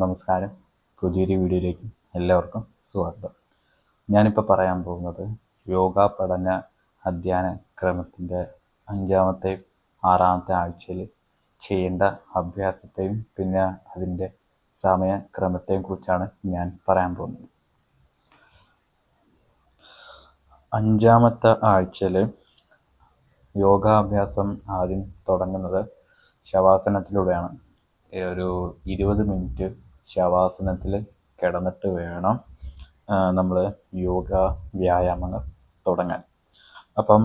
നമസ്കാരം. പുതിയൊരു വീഡിയോയിലേക്ക് എല്ലാവർക്കും സ്വാഗതം. ഞാനിപ്പോൾ പറയാൻ പോകുന്നത് യോഗ പഠന അധ്യയന ക്രമത്തിന്റെ അഞ്ചാമത്തെ ആറാമത്തെ ആഴ്ചയിൽ ചെയ്യേണ്ട അഭ്യാസത്തെയും പിന്നെ അതിന്റെ സമയക്രമത്തെയും കുറിച്ചാണ് ഞാൻ പറയാൻ പോകുന്നത്. അഞ്ചാമത്തെ ആഴ്ചയിൽ യോഗാഭ്യാസം ആദ്യം തുടങ്ങുന്നത് ശവാസനത്തിലൂടെയാണ്. ഒരു ഇരുപത് മിനിറ്റ് ശവാസനത്തിൽ കിടന്നിട്ട് വേണം നമ്മൾ യോഗ വ്യായാമങ്ങൾ തുടങ്ങാൻ. അപ്പം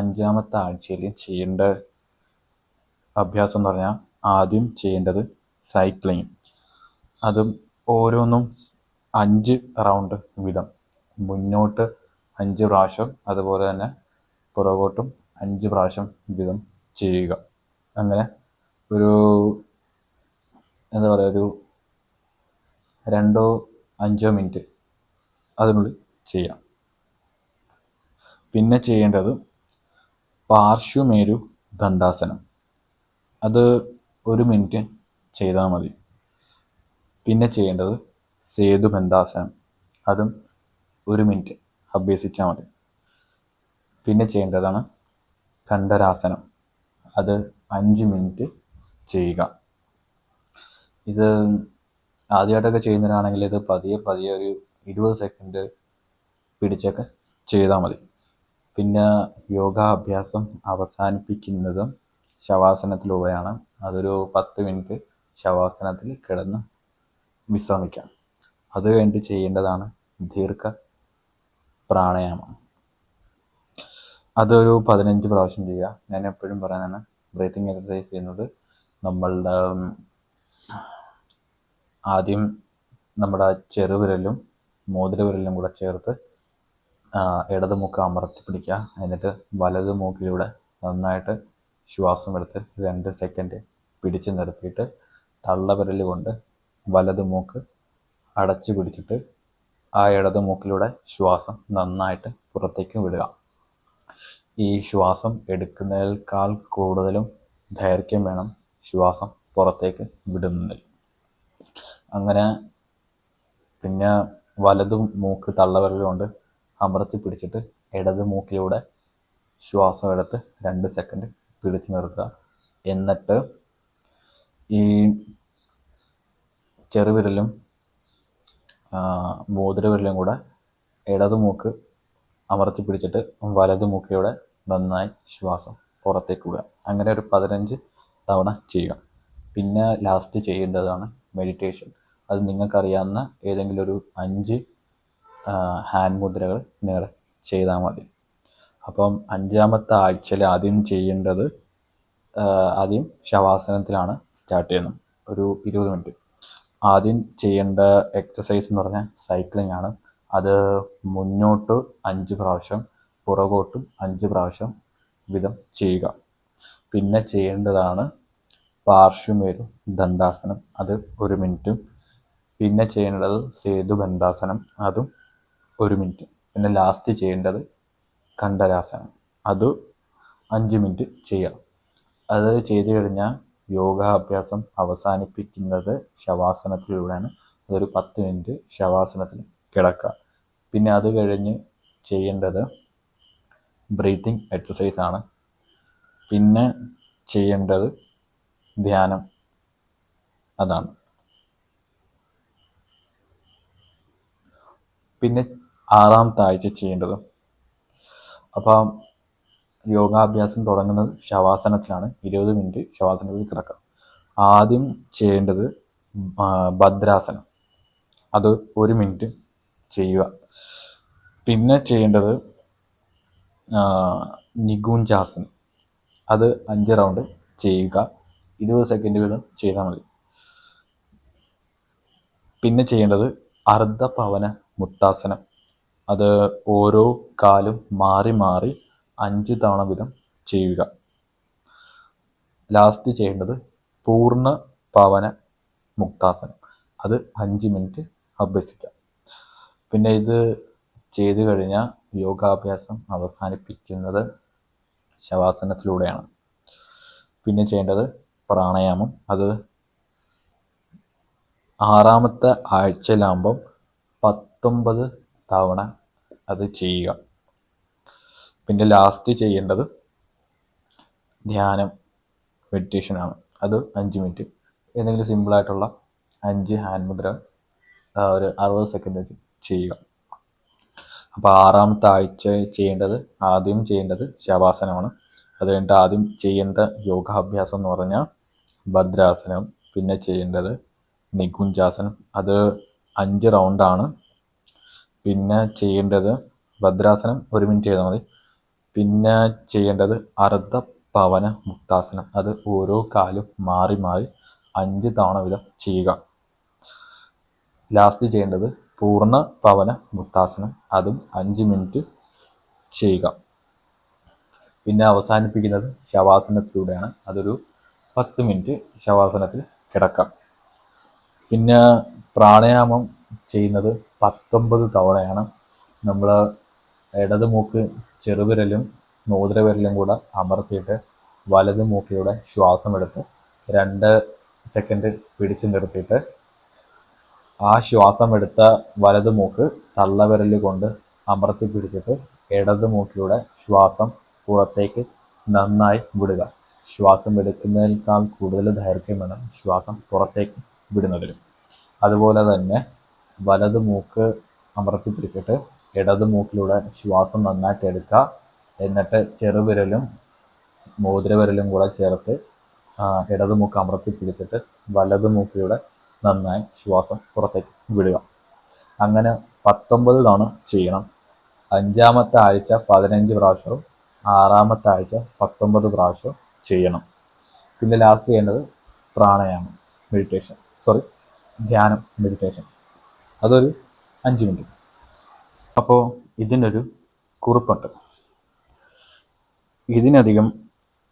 അഞ്ചാമത്തെ ആഴ്ചയിൽ ചെയ്യേണ്ട അഭ്യാസം എന്ന് പറഞ്ഞാൽ ആദ്യം ചെയ്യേണ്ടത് സൈക്ലിങ് അതും ഓരോന്നും അഞ്ച് റൗണ്ട് വീതം. മുന്നോട്ട് അഞ്ച് പ്രാവശ്യം അതുപോലെ തന്നെ പുറകോട്ടും അഞ്ച് പ്രാവശ്യം വീതം ചെയ്യുക. അങ്ങനെ ഒരു എന്താ പറയുക ഒരു രണ്ടോ അഞ്ചോ മിനിറ്റ് അതിനുള്ളിൽ ചെയ്യാം. പിന്നെ ചെയ്യേണ്ടത് പാർശ്വമേരു ദണ്ഡാസനം. അത് ഒരു മിനിറ്റ് ചെയ്താൽ മതി. പിന്നെ ചെയ്യേണ്ടത് സേതുബന്ധാസനം അതും ഒരു മിനിറ്റ് അഭ്യസിച്ചാൽ മതി. പിന്നെ ചെയ്യേണ്ടതാണ് കണ്ഠരാസനം അത് അഞ്ച് മിനിറ്റ് ചെയ്യുക. ഇത് ആദ്യമായിട്ടൊക്കെ ചെയ്യുന്നവരാണെങ്കിൽ ഇത് പതിയെ പതിയെ ഒരു ഇരുപത് സെക്കൻഡ് പിടിച്ചൊക്കെ ചെയ്താൽ മതി. പിന്നെ യോഗാഭ്യാസം അവസാനിപ്പിക്കുന്നതും ശവാസനത്തിലൂടെയാണ്. അതൊരു പത്ത് മിനിറ്റ് ശവാസനത്തിൽ കിടന്ന് വിശ്രമിക്കാം. അത് കഴിഞ്ഞിട്ട് ചെയ്യേണ്ടതാണ് ദീർഘ പ്രാണായാമം. അതൊരു പതിനഞ്ച് പ്രാവശ്യം ചെയ്യുക. ഞാൻ എപ്പോഴും പറയാനാണ് ബ്രീത്തിങ് എക്സസൈസ് ചെയ്യുന്നത് നമ്മളുടെ ആദ്യം നമ്മുടെ ചെറുവിരലും മോതിരവിരലും കൂടെ ചേർത്ത് ഇടത് മൂക്ക് അമർത്തി പിടിക്കുക. എന്നിട്ട് വലത് മൂക്കിലൂടെ നന്നായിട്ട് ശ്വാസം എടുത്ത് രണ്ട് സെക്കൻഡ് പിടിച്ച് നിർത്തിയിട്ട് തള്ളവിരൽ കൊണ്ട് വലത് മൂക്ക് അടച്ചു പിടിച്ചിട്ട് ആ ഇടത് മൂക്കിലൂടെ ശ്വാസം നന്നായിട്ട് പുറത്തേക്ക് വിടുക. ഈ ശ്വാസം എടുക്കുന്നതിനേക്കാൾ കൂടുതലും ദൈർഘ്യം വേണം ശ്വാസം പുറത്തേക്ക് വിടുന്നതിൽ. അങ്ങനെ പിന്നെ വലത് മൂക്ക് തള്ളവിരൽ കൊണ്ട് അമർത്തി പിടിച്ചിട്ട് ഇടത് മൂക്കിലൂടെ ശ്വാസം എടുത്ത് രണ്ട് സെക്കൻഡ് പിടിച്ചു നിർത്തുക. എന്നിട്ട് ഈ ചെറുവിരലും മോതിരവിരലും കൂടെ ഇടത് മൂക്ക് അമർത്തി പിടിച്ചിട്ട് വലത് മൂക്കിലൂടെ നന്നായി ശ്വാസം പുറത്തേക്ക് വിടുക. അങ്ങനെ ഒരു പതിനഞ്ച് തവണ ചെയ്യുക. പിന്നെ ലാസ്റ്റ് ചെയ്യേണ്ടതാണ് മെഡിറ്റേഷൻ അത് നിങ്ങൾക്കറിയാവുന്ന ഏതെങ്കിലും ഒരു അഞ്ച് ഹാൻഡ് മുദ്രകൾ നിങ്ങൾ ചെയ്താൽ മതി. അപ്പം അഞ്ചാമത്തെ ആഴ്ചയിൽ ആദ്യം ചെയ്യേണ്ടത് ആദ്യം ശവാസനത്തിലാണ് സ്റ്റാർട്ട് ചെയ്യുന്നത്. ഒരു ഇരുപത് മിനിറ്റ്. ആദ്യം ചെയ്യേണ്ട എക്സസൈസ് എന്ന് പറഞ്ഞാൽ സൈക്ലിംഗ് ആണ്. അത് മുന്നോട്ട് അഞ്ച് പ്രാവശ്യം പുറകോട്ടും അഞ്ച് പ്രാവശ്യം വിധം ചെയ്യുക. പിന്നെ ചെയ്യേണ്ടതാണ് പാർശ്വമേരു ദണ്ഡാസനം അത് ഒരു മിനിറ്റും. പിന്നെ ചെയ്യേണ്ടത് സേതു ബന്ധാസനം അതും ഒരു മിനിറ്റ്. പിന്നെ ലാസ്റ്റ് ചെയ്യേണ്ടത് കണ്ഠരാസനം അത് അഞ്ച് മിനിറ്റ് ചെയ്യാം. അത് ചെയ്തു കഴിഞ്ഞാൽ യോഗാഭ്യാസം അവസാനിപ്പിക്കുന്നത് ശവാസനത്തിലൂടെയാണ്. അതൊരു പത്ത് മിനിറ്റ് ശവാസനത്തിൽ കിടക്കുക. പിന്നെ അത് കഴിഞ്ഞ് ചെയ്യേണ്ടത് ബ്രീത്തിങ് എക്സസൈസ് ആണ്. പിന്നെ ചെയ്യേണ്ടത് ധ്യാനം. അതാണ്. പിന്നെ ആറാമത്തെ ആഴ്ച ചെയ്യേണ്ടത്. അപ്പം യോഗാഭ്യാസം തുടങ്ങുന്നത് ശവാസനത്തിലാണ്. ഇരുപത് മിനിറ്റ് ശവാസനത്തിൽ കിടക്കാം ആദ്യം ചെയ്യേണ്ടത് ഭദ്രാസനം. അത് ഒരു മിനിറ്റ് ചെയ്യുക. പിന്നെ ചെയ്യേണ്ടത് നിഗൂഞ്ചാസനം. അത് അഞ്ച് റൗണ്ട് ചെയ്യുക. ഇരുപത് സെക്കൻഡ് വീതം ചെയ്താൽ മതി. പിന്നെ ചെയ്യേണ്ടത് അർദ്ധ പവന മുത്താസനം അത് ഓരോ കാലും മാറി മാറി അഞ്ച് തവണ വീതം ചെയ്യുക. ലാസ്റ്റ് ചെയ്യേണ്ടത് പൂർണ പവന മുക്താസനം അത് അഞ്ച് മിനിറ്റ് അഭ്യസിക്കാം. പിന്നെ ഇത് ചെയ്തു കഴിഞ്ഞാൽ യോഗാഭ്യാസം അവസാനിപ്പിക്കുന്നത് ശവാസനത്തിലൂടെയാണ്. പിന്നെ ചെയ്യേണ്ടത് പ്രാണായാമം. അത് ആറാമത്തെ ആഴ്ചയിലാകുമ്പം പത്തൊമ്പത് തവണ അത് ചെയ്യുക. പിന്നെ ലാസ്റ്റ് ചെയ്യേണ്ടത് ധ്യാനം മെഡിറ്റേഷനാണ് അത് അഞ്ച് മിനിറ്റ് എന്തെങ്കിലും സിമ്പിളായിട്ടുള്ള അഞ്ച് ഹാൻഡ് മുദ്ര ഒരു അറുപത് സെക്കൻഡ് വെച്ച് ചെയ്യുക. അപ്പോൾ ആറാമത്തെ ആഴ്ച ചെയ്യേണ്ടത് ആദ്യം ചെയ്യേണ്ടത് ശവാസനമാണ്. അത് കഴിഞ്ഞിട്ട് ആദ്യം ചെയ്യേണ്ട യോഗാഭ്യാസം എന്ന് പറഞ്ഞാൽ ഭദ്രാസനം പിന്നെ ചെയ്യേണ്ടത് നികുഞ്ചാസനം. അത് അഞ്ച് റൗണ്ടാണ് പിന്നെ ചെയ്യേണ്ടത് ഭദ്രാസനം. ഒരു മിനിറ്റ് ചെയ്താൽ മതി. പിന്നെ ചെയ്യേണ്ടത് അർദ്ധ പവന മുക്താസനം. അത് ഓരോ കാലും മാറി മാറി അഞ്ച് തവണ വീതം ചെയ്യുക. ലാസ്റ്റ് ചെയ്യേണ്ടത് പൂർണ പവന മുക്താസനം. അതും അഞ്ച് മിനിറ്റ് ചെയ്യുക. പിന്നെ അവസാനിപ്പിക്കുന്നത് ശവാസനത്തിലൂടെയാണ്. അതൊരു പത്ത് മിനിറ്റ് ശവാസനത്തിൽ കിടക്കാം. പിന്നെ പ്രാണായാമം ചെയ്യുന്നത് പത്തൊമ്പത് തവണയാണ്. നമ്മൾ ഇടത് മൂക്ക് ചെറുവിരലും മോതിരവിരലും കൂടെ അമർത്തിയിട്ട് വലത് മൂക്കിലൂടെ ശ്വാസം എടുത്ത് രണ്ട് സെക്കൻഡ് പിടിച്ചു നിർത്തിയിട്ട് ആ ശ്വാസം എടുത്ത വലത് മൂക്ക് തള്ളവിരൽ കൊണ്ട് അമർത്തി പിടിച്ചിട്ട് ഇടത് മൂക്കിലൂടെ ശ്വാസം പുറത്തേക്ക് നന്നായി വിടുക. ശ്വാസം എടുക്കുന്നതിനേക്കാൾ കൂടുതൽ ദൈർഘ്യം വേണം. ശ്വാസം പുറത്തേക്ക് വിടുന്നതിനും അതുപോലെ തന്നെ വലത് മൂക്ക് അമർത്തി പിടിച്ചിട്ട് ഇടത് മൂക്കിലൂടെ ശ്വാസം നന്നായിട്ട് എടുക്കുക. എന്നിട്ട് ചെറുവിരലും മോതിരവിരലും കൂടെ ചേർത്ത് ഇടത് മൂക്ക് അമർത്തി പിടിച്ചിട്ട് വലത് മൂക്കിലൂടെ നന്നായി ശ്വാസം പുറത്തേക്ക് വിടുക. അങ്ങനെ പത്തൊമ്പത് തവണ ചെയ്യണം. അഞ്ചാമത്തെ ആഴ്ച പതിനഞ്ച് പ്രാവശ്യവും ആറാമത്തെ ആഴ്ച പത്തൊമ്പത് പ്രാവശ്യവും ചെയ്യണം. പിന്നെ ലാസ്റ്റ് ചെയ്യേണ്ടത് പ്രാണായാമം മെഡിറ്റേഷൻ സോറി ധ്യാനം മെഡിറ്റേഷൻ അതൊരു അഞ്ച് മിനിറ്റ് അപ്പോൾ ഇതിനൊരു കുറിപ്പുണ്ട്. ഇതിനധികം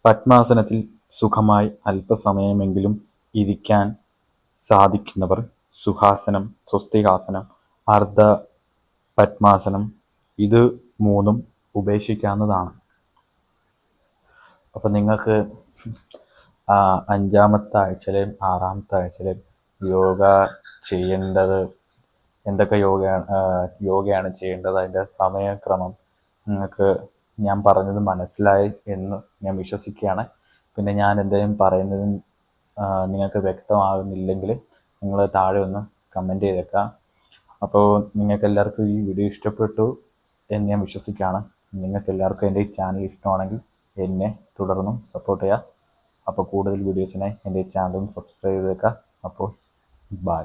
പത്മാസനത്തിൽ സുഖമായി അല്പസമയമെങ്കിലും ഇരിക്കാൻ സാധിക്കുന്നവർ സുഖാസനം സ്വസ്തികാസനം അർദ്ധ പത്മാസനം ഇത് മൂന്നും ഉപേക്ഷിക്കാവുന്നതാണ്. അപ്പം നിങ്ങൾക്ക് ആ, അഞ്ചാമത്തെ ആഴ്ചയിലെയും ആറാമത്തെ ആഴ്ചയിലെയും യോഗ ചെയ്യേണ്ടത് എന്തൊക്കെ യോഗയാണ് യോഗയാണ് ചെയ്യേണ്ടത് അതിന്റെ സമയക്രമം നിങ്ങൾക്ക് ഞാൻ പറഞ്ഞത് മനസ്സിലായി എന്ന് ഞാൻ വിശ്വസിക്കുകയാണ്. പിന്നെ ഞാൻ എന്തെങ്കിലും പറയുന്നത് നിങ്ങൾക്ക് വ്യക്തമാകുന്നില്ലെങ്കിൽ നിങ്ങൾ താഴെ ഒന്ന് കമന്റ് ചെയ്തേക്കാം അപ്പോൾ നിങ്ങൾക്ക് എല്ലാവർക്കും ഈ വീഡിയോ ഇഷ്ടപ്പെട്ടു എന്ന് ഞാൻ വിശ്വസിക്കുകയാണ്. നിങ്ങൾക്ക് എല്ലാവർക്കും എന്റെ ഈ ചാനൽ ഇഷ്ടമാണെങ്കിൽ എന്നെ തുടർന്നും സപ്പോർട്ട് ചെയ്യുക. അപ്പോൾ കൂടുതൽ വീഡിയോസിനായി എന്റെ ചാനലും സബ്സ്ക്രൈബ് ചെയ്തേക്കാം അപ്പോൾ ബൈ